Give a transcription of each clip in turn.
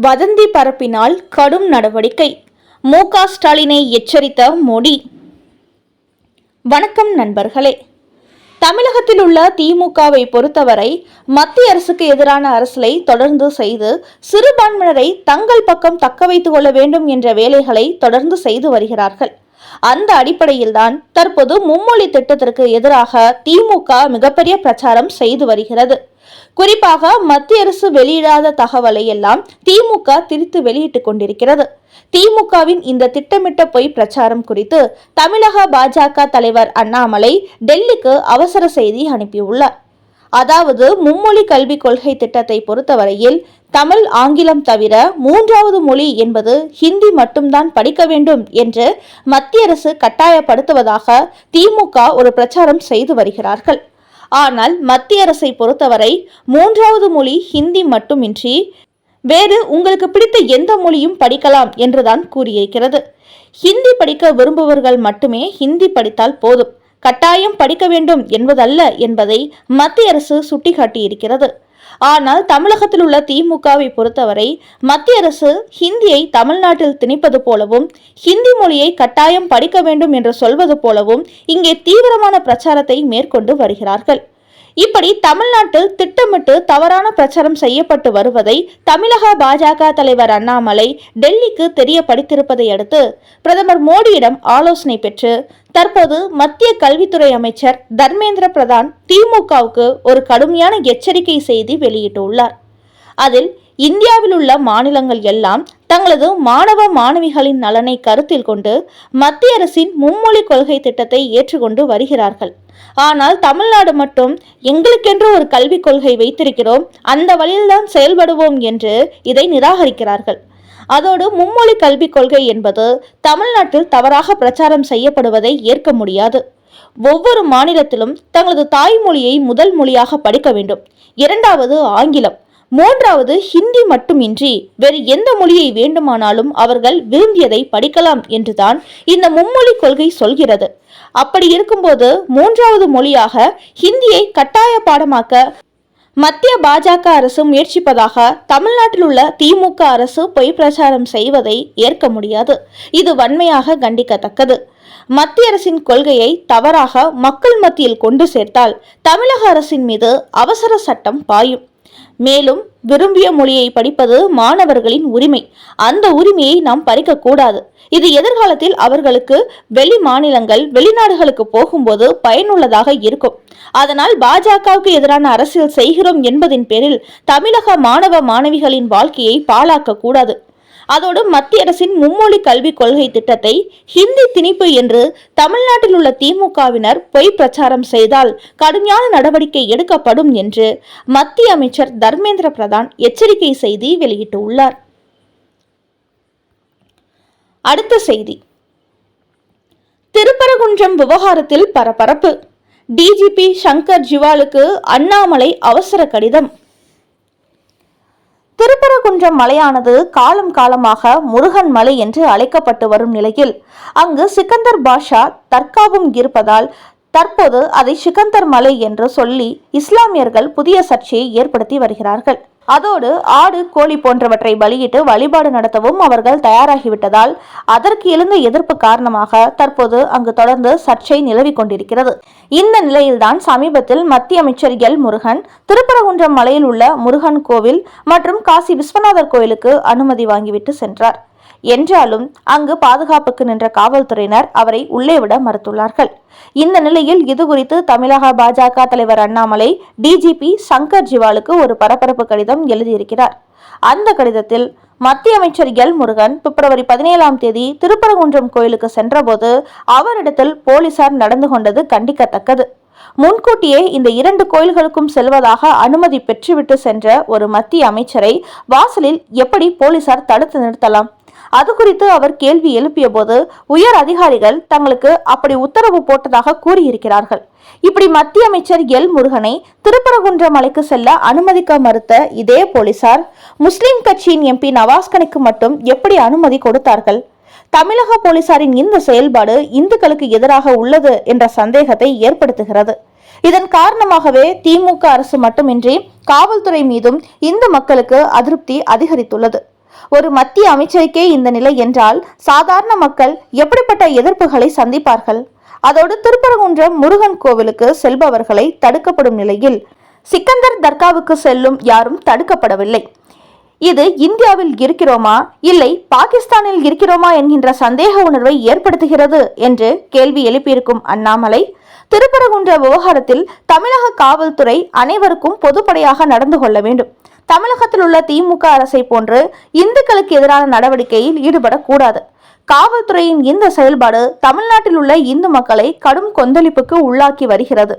வதந்தி பரப்பினால் கடும் நடவடிக்கை. மு. ஸ்டாலினை எச்சரித்த மோடி. வணக்கம் நண்பர்களே. தமிழகத்தில் உள்ள திமுகவை பொறுத்தவரை மத்திய அரசுக்கு எதிரான அரசலை தொடர்ந்து செய்து சிறுபான்மையினரை தங்கள் பக்கம் தக்க வைத்துக் கொள்ள வேண்டும் என்ற வேலைகளை தொடர்ந்து செய்து வருகிறார்கள். அந்த அடிப்படையில்தான் தற்போது மும்மொழி திட்டத்திற்கு எதிராக திமுக மிகப்பெரிய பிரச்சாரம் செய்து வருகிறது. குறிப்பாக மத்திய அரசு வெளியிடாத தகவலை எல்லாம் திமுக திரித்து வெளியிட்டுக் கொண்டிருக்கிறது. திமுகவின் இந்த திட்டமிட்ட பொய் பிரச்சாரம் குறித்து தமிழக பாஜக தலைவர் அண்ணாமலை டெல்லிக்கு அவசர செய்தி அனுப்பியுள்ளார். அதாவது மும்மொழி கல்விக் கொள்கை திட்டத்தை பொறுத்தவரையில் தமிழ் ஆங்கிலம் தவிர மூன்றாவது மொழி என்பது ஹிந்தி மட்டும்தான் படிக்க வேண்டும் என்று மத்திய அரசு கட்டாயப்படுத்துவதாக திமுக ஒரு பிரச்சாரம் செய்து வருகிறார்கள். ஆனால் மத்திய அரசை பொறுத்தவரை மூன்றாவது மொழி ஹிந்தி மட்டுமின்றி வேறு உங்களுக்கு பிடித்த எந்த மொழியும் படிக்கலாம் என்றுதான் கூறியிருக்கிறது. ஹிந்தி படிக்க விரும்புபவர்கள் மட்டுமே ஹிந்தி படித்தால் போதும். கட்டாயம் படிக்க வேண்டும் என்பதல்ல என்பதை மத்திய அரசு சுட்டிக்காட்டியிருக்கிறது. ஆனால் தமிழகத்தில் உள்ள திமுகவை பொறுத்தவரை மத்திய அரசு ஹிந்தியை தமிழ்நாட்டில் திணிப்பது போலவும் ஹிந்தி மொழியை கட்டாயம் படிக்க வேண்டும் என்று சொல்வது போலவும் இங்கே தீவிரமான பிரச்சாரத்தை மேற்கொண்டு வருகிறார்கள். இப்படி தமிழ்நாட்டில் திட்டமிட்டு தவறான பிரச்சாரம் செய்யப்பட்டு வருவதை தமிழக பாஜக தலைவர் அண்ணாமலை டெல்லிக்கு தெரியப்படுத்தியிருப்பதை அடுத்து பிரதமர் மோடியிடம் ஆலோசனை பெற்று தற்போது மத்திய கல்வித்துறை அமைச்சர் தர்மேந்திர பிரதான் திமுகவுக்கு ஒரு கடுமையான எச்சரிக்கை செய்தி வெளியிட்டுள்ளார். அதில் இந்தியாவில் உள்ள மாநிலங்கள் எல்லாம் தங்களது மாணவ மாணவிகளின் நலனை கருத்தில் கொண்டு மத்திய அரசின் மும்மொழி கொள்கை திட்டத்தை ஏற்றுக்கொண்டு வருகிறார்கள். ஆனால் தமிழ்நாடு மட்டும் எங்களுக்கென்று ஒரு கல்விக் கொள்கை வைத்திருக்கிறோம் அந்த வழியில்தான் செயல்படுவோம் என்று இதை நிராகரிக்கிறார்கள். அதோடு மும்மொழி கல்விக் கொள்கை என்பது தமிழ்நாட்டில் தவறாக பிரச்சாரம் செய்யப்படுவதை ஏற்க முடியாது. ஒவ்வொரு மாநிலத்திலும் தங்களது தாய்மொழியை முதல் மொழியாக படிக்க வேண்டும். இரண்டாவது ஆங்கிலம். மூன்றாவது ஹிந்தி மட்டுமின்றி வேறு எந்த மொழியை வேண்டுமானாலும் அவர்கள் விரும்பியதை படிக்கலாம் என்றுதான் இந்த மும்மொழி கொள்கை சொல்கிறது. அப்படி இருக்கும்போது மூன்றாவது மொழியாக ஹிந்தியை கட்டாய பாடமாக்க மத்திய பாஜக அரசு முயற்சிப்பதாக தமிழ்நாட்டில் உள்ள திமுக அரசு பொய் பிரச்சாரம் செய்வதை ஏற்க முடியாது. இது வன்மையாக கண்டிக்கத்தக்கது. மத்திய அரசின் கொள்கையை தவறாக மக்கள் மத்தியில் கொண்டு சேர்த்தால் தமிழக அரசின் மீது அவசர சட்டம் பாயும். மேலும் விரும்பிய மொழியை படிப்பது மாணவர்களின் உரிமை. அந்த உரிமையை நாம் பறிக்கக்கூடாது. இது எதிர்காலத்தில் அவர்களுக்கு வெளி மாநிலங்கள் வெளிநாடுகளுக்கு போகும்போது பயனுள்ளதாக இருக்கும். அதனால் பாஜகவுக்கு எதிரான அரசியல் செய்கிறோம் என்பதின் பேரில் தமிழக மாணவ மாணவிகளின் வாழ்க்கையை பாழாக்க கூடாது அதோடு மத்திய அரசின் மும்மொழி கல்விக் கொள்கை திட்டத்தை ஹிந்தி திணிப்பு என்று தமிழ்நாட்டில் உள்ள திமுகவினர் பொய் பிரச்சாரம் செய்தால் கடுமையான நடவடிக்கை எடுக்கப்படும் என்று மத்திய அமைச்சர் தர்மேந்திர பிரதான் எச்சரிக்கை செய்தி வெளியிட்டுள்ளார். அடுத்த செய்தி. திருப்பரங்குன்றம் விவகாரத்தில் பரபரப்பு. டிஜிபி சங்கர் ஜிவாலுக்கு அண்ணாமலை அவசர கடிதம். திருப்பரங்குன்றம் மலையானது காலம் காலமாக முருகன் மலை என்று அழைக்கப்பட்டு வரும் நிலையில் அங்கு சிக்கந்தர் பாஷா தர்காவும் இருப்பதால் தற்போது அதை சிக்கந்தர் மலை என்று சொல்லி இஸ்லாமியர்கள் புதிய சர்ச்சையை ஏற்படுத்தி வருகிறார்கள். அதோடு ஆடு கோழி போன்றவற்றை பலியிட்டு வழிபாடு நடத்தவும் அவர்கள் தயாராகிவிட்டதால் அதற்கு எழுந்த எதிர்ப்பு காரணமாக தற்போது அங்கு தொடர்ந்து சர்ச்சை நிலவி கொண்டிருக்கிறது. இந்த நிலையில்தான் சமீபத்தில் மத்திய அமைச்சர் எல். முருகன் திருப்பரங்குன்றம் மலையில் உள்ள முருகன் கோவில் மற்றும் காசி விஸ்வநாதர் கோயிலுக்கு அனுமதி வாங்கிவிட்டு சென்றார். என்றாலும் அங்கு பாதுகாப்புக்கு நின்ற காவல்துறையினர் அவரை உள்ளே விட மறுத்துள்ளார்கள். இந்த நிலையில் இது குறித்து தமிழக பாஜக தலைவர் அண்ணாமலை டிஜிபி சங்கர் ஜிவாலுக்கு ஒரு பரபரப்பு கடிதம் எழுதியிருக்கிறார். அந்த கடிதத்தில் மத்திய அமைச்சர் எல் முருகன் பிப்ரவரி பதினேழாம் தேதி திருப்பரங்குன்றம் கோயிலுக்கு சென்றபோது அவரிடத்தில் போலீசார் நடந்து கொண்டது கண்டிக்கத்தக்கது. முன்கூட்டியே இந்த இரண்டு கோயில்களுக்கும் செல்வதாக அனுமதி பெற்றுவிட்டு சென்ற ஒரு மத்திய அமைச்சரை வாசலில் எப்படி போலீசார் தடுத்து நிறுத்தலாம்? அது குறித்து அவர் கேள்வி எழுப்பிய போது உயர் அதிகாரிகள் தங்களுக்கு அப்படி உத்தரவு போட்டதாக கூறியிருக்கிறார்கள். இப்படி மத்திய அமைச்சர் எல். முருகனை திருப்பரகுன்ற மலைக்கு செல்ல அனுமதிக்க மறுத்த இதே போலீசார் முஸ்லிம் கட்சியின் எம்பி நவாஸ்கனுக்கு மட்டும் எப்படி அனுமதி கொடுத்தார்கள்? தமிழக போலீசாரின் இந்த செயல்பாடு இந்துக்களுக்கு எதிராக உள்ளது என்ற சந்தேகத்தை ஏற்படுத்துகிறது. இதன் காரணமாகவே திமுக அரசு மட்டுமின்றி காவல்துறை மீதும் இந்து மக்களுக்கு அதிருப்தி அதிகரித்துள்ளது. ஒரு மத்திய அமைச்சருக்கே இந்த நிலை என்றால் சாதாரண மக்கள் எப்படிப்பட்ட எதிர்ப்புகளை சந்திப்பார்கள்? அதோடு திருப்பரங்குன்றம் முருகன் கோவிலுக்கு செல்பவர்களை தடுக்கப்படும் நிலையில் சிக்கந்தர் தர்காவுக்கு செல்லும் யாரும் தடுக்கப்படவில்லை. இது இந்தியாவில் இருக்கிறோமா? இல்லை பாகிஸ்தானில் இருக்கிறோமா என்கின்ற சந்தேக உணர்வை ஏற்படுத்துகிறது என்று கேள்வி எழுப்பியிருக்கும் அண்ணாமலை திருப்பரங்குன்ற விவகாரத்தில் தமிழக காவல்துறை அனைவருக்கும் பொதுப்படையாக நடந்து கொள்ள வேண்டும். தமிழகத்தில் உள்ள திமுக அரசை போன்று இந்துக்களுக்கு எதிரான நடவடிக்கையில் ஈடுபடக்கூடாது. காவல்துறையின் இந்த செயல்பாடு தமிழ்நாட்டில் உள்ள இந்து மக்களை கடும் கொந்தளிப்புக்கு உள்ளாக்கி வருகிறது.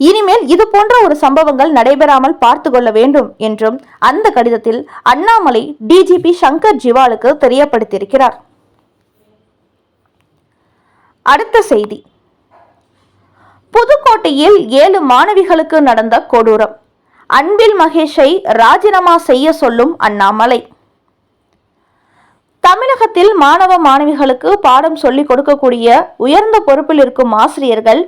இனிமேல் இது போன்ற ஒரு சம்பவங்கள் நடைபெறாமல் பார்த்து கொள்ள வேண்டும் என்றும் அந்த கடிதத்தில் அண்ணாமலை டிஜிபி சங்கர் ஜிவாலுக்கு தெரியப்படுத்தியிருக்கிறார். அடுத்த செய்தி. புதுக்கோட்டையில் ஏழு மாணவிகளுக்கு நடந்த கொடூரம். அன்பில் மகேஷை ராஜினாமா செய்ய சொல்லும் அண்ணாமலை. தமிழகத்தில் மாணவ மாணவிகளுக்கு பாடம் சொல்லிக் கொடுக்கக்கூடிய உயர்ந்த பொறுப்பில் இருக்கும் ஆசிரியர்கள்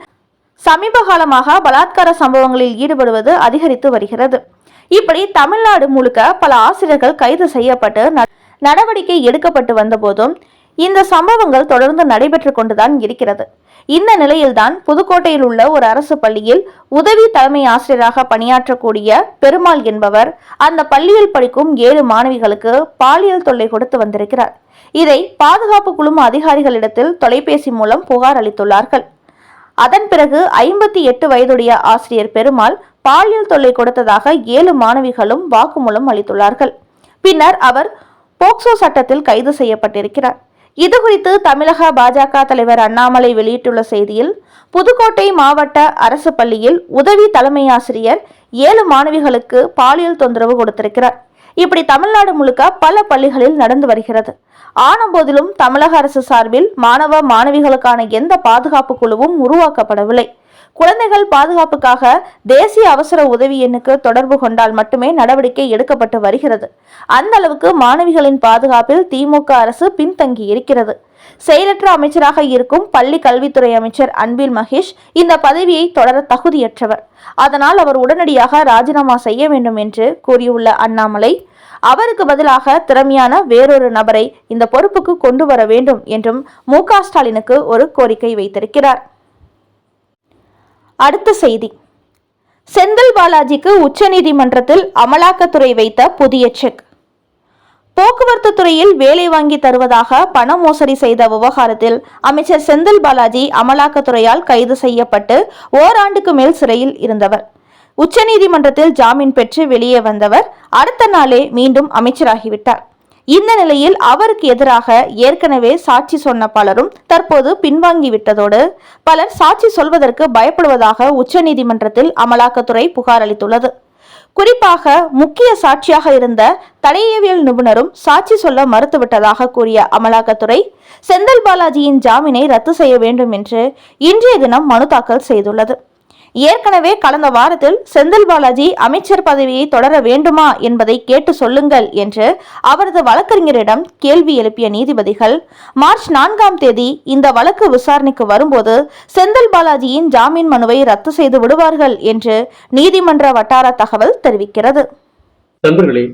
சமீப காலமாக பலாத்கார சம்பவங்களில் ஈடுபடுவது அதிகரித்து வருகிறது. இப்படி தமிழ்நாடு முழுக்க பல ஆசிரியர்கள் கைது செய்யப்பட்டு ந- நடவடிக்கை எடுக்கப்பட்டு வந்தபோதும் இந்த சம்பவங்கள் தொடர்ந்து நடைபெற்று கொண்டுதான் இருக்கிறது. இந்த நிலையில்தான் புதுக்கோட்டையில் உள்ள ஒரு அரசு பள்ளியில் உதவி தலைமை ஆசிரியராக பணியாற்றக்கூடிய பெருமாள் என்பவர் அந்த பள்ளியில் படிக்கும் ஏழு மாணவிகளுக்கு பாலியல் தொல்லை கொடுத்து வந்திருக்கிறார். இதை பாதுகாப்பு குழும அதிகாரிகளிடத்தில் தொலைபேசி மூலம் புகார் அளித்துள்ளார்கள். அதன் பிறகு ஐம்பத்தி எட்டு வயதுடைய ஆசிரியர் பெருமாள் பாலியல் தொல்லை கொடுத்ததாக ஏழு மாணவிகளும் வாக்குமூலம் அளித்துள்ளார்கள். பின்னர் அவர் போக்சோ சட்டத்தில் கைது செய்யப்பட்டிருக்கிறார். இதுகுறித்து தமிழக பாஜக தலைவர் அண்ணாமலை வெளியிட்டுள்ள செய்தியில் புதுக்கோட்டை மாவட்ட அரசு பள்ளியில் உதவி தலைமை ஆசிரியர் ஏழு மாணவிகளுக்கு பாலியல் தொந்தரவு கொடுத்திருக்கிறார். இப்படி தமிழ்நாடு முழுக்க பல பள்ளிகளில் நடந்து வருகிறது. ஆனபோதிலும் தமிழக அரசு சார்பில் மாணவ மாணவிகளுக்கான எந்த பாதுகாப்பு குழுவும் உருவாக்கப்படவில்லை. குழந்தைகள் பாதுகாப்புக்காக தேசிய அவசர உதவி எண்ணுக்கு தொடர்பு கொண்டால் மட்டுமே நடவடிக்கை எடுக்கப்பட்டு வருகிறது. அந்த அளவுக்கு மாணவிகளின் பாதுகாப்பில் திமுக அரசு பின்தங்கி இருக்கிறது. செயலற்ற அமைச்சராக இருக்கும் பள்ளி கல்வித்துறை அமைச்சர் அன்பில் மகேஷ் இந்த பதவியை தொடர தகுதியற்றவர். அதனால் அவர் உடனடியாக ராஜினாமா செய்ய வேண்டும் என்று கூறியுள்ள அண்ணாமலை அவருக்கு பதிலாக திறமையான வேறொரு நபரை இந்த பொறுப்புக்கு கொண்டு வர வேண்டும் என்றும் மு க ஸ்டாலினுக்கு ஒரு கோரிக்கை வைத்திருக்கிறார். அடுத்த செய்தி. செந்தில் பாலாஜிக்கு உச்சநீதிமன்றத்தில் அமலாக்கத்துறை வைத்த புதிய செக். போக்குவரத்து துறையில் வேலை வாங்கி தருவதாக பண மோசடி செய்த விவகாரத்தில் அமைச்சர் செந்தில் பாலாஜி அமலாக்கத்துறையால் கைது செய்யப்பட்டு ஓராண்டுக்கு மேல் சிறையில் இருந்தவர். உச்சநீதிமன்றத்தில் ஜாமீன் பெற்று வெளியே வந்தவர் அடுத்த நாளே மீண்டும் அமைச்சராகிவிட்டார். இந்த நிலையில் அவருக்கு எதிராக ஏற்கனவே சாட்சி சொன்ன பலரும் தற்போது பின்வாங்கிவிட்டதோடு பலர் சாட்சி சொல்வதற்கு பயப்படுவதாக உச்சநீதிமன்றத்தில் அமலாக்கத்துறை புகார் அளித்துள்ளது. குறிப்பாக முக்கிய சாட்சியாக இருந்த தடையவியல் நிபுணரும் சாட்சி சொல்ல மறுத்துவிட்டதாக கூறிய அமலாக்கத்துறை செந்தில் பாலாஜியின் ஜாமீனை ரத்து செய்ய வேண்டும் என்று இன்றைய தினம் மனு தாக்கல் செய்துள்ளது. ஏற்கனவே கடந்த வாரத்தில் செந்தில் பாலாஜி அமைச்சர் பதவியை தொடர வேண்டுமா என்பதை கேட்டு சொல்லுங்கள் என்று அவரது வழக்கறிஞரிடம் கேள்வி எழுப்பிய நீதிபதிகள் மார்ச் நான்காம் தேதி இந்த வழக்கு விசாரணைக்கு வரும்போது செந்தில் பாலாஜியின் ஜாமீன் மனுவை ரத்து செய்து விடுவார்கள் என்று நீதிமன்ற வட்டார தகவல் தெரிவிக்கிறது. நண்பர்களே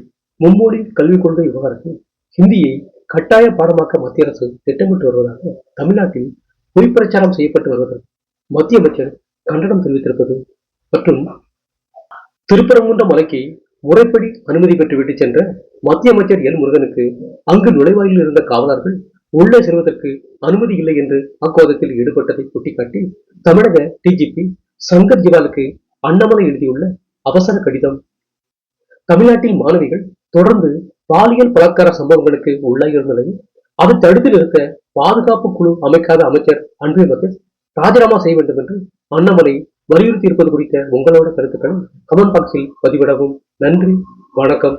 மும்மொழி கல்விக் கொள்கை விவகாரத்தில் ஹிந்தியை கட்டாய பாடமாக்க மத்திய அரசு திட்டமிட்டு வருவதாக தமிழ்நாட்டில் பொய்ப்பிரச்சாரம் செய்யப்பட்டு வருகிறது. மத்திய அமைச்சர் கண்டனம் தெரிவித்திருப்பது. மற்றும் திருப்பரங்குன்ற மலைக்கு முறைப்படி அனுமதி பெற்றுவிட்டு சென்ற மத்திய அமைச்சர் எல். முருகனுக்கு அங்கு நுழைவாயில் இருந்த காவலர்கள் உள்ளே செல்வதற்கு அனுமதி இல்லை என்று வாக்குவாதத்தில் ஈடுபட்டதை சுட்டிக்காட்டி தமிழக டிஜிபி சங்கர் ஜிவாலுக்கு அண்ணாமலை எழுதியுள்ள அவசர கடிதம். தமிழ்நாட்டில் மாணவிகள் தொடர்ந்து பாலியல் பலாத்கார சம்பவங்களுக்கு உள்ளாகியிருந்த நிலையில் அதை தடுத்து நிறுத்த பாதுகாப்பு குழு அமைக்காத அமைச்சர் அன்பில் மகேஷ் ராஜினாமா செய்ய வேண்டும் என்று அண்ணாமலை வலியுறுத்தி இருப்பது குறித்த உங்களோட கருத்துக்கள் கமெண்ட் பாக்ஸில் பதிவிடவும். நன்றி வணக்கம்.